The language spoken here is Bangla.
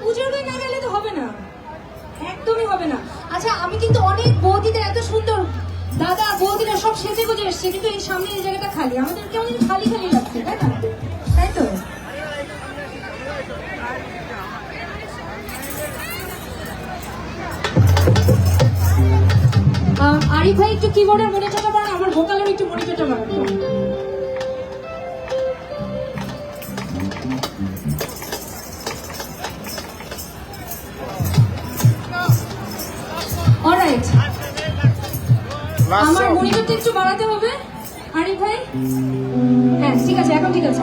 পুজোর গায়ে না গেলে তো হবে না। একদমই হবে না। আচ্ছা আমি কিন্তু অনেক এত সুন্দর দাদা, বৌদিরা সব সেজে কিন্তু এই সামনে জায়গাটা খালি। আমাদের কেমন খালি খালি লাগছে, তাই না? তাই তো? আরিফ ভাই, একটু মনে মনিটরটা বাড়ান আমার ভোকালের একটু মনিটরটা বাড়ান অলরাইট আমার. মনিটরটা একটু বাড়াতে হবে। আরিফ ভাই? হ্যাঁ ঠিক আছে এখন ঠিক আছে।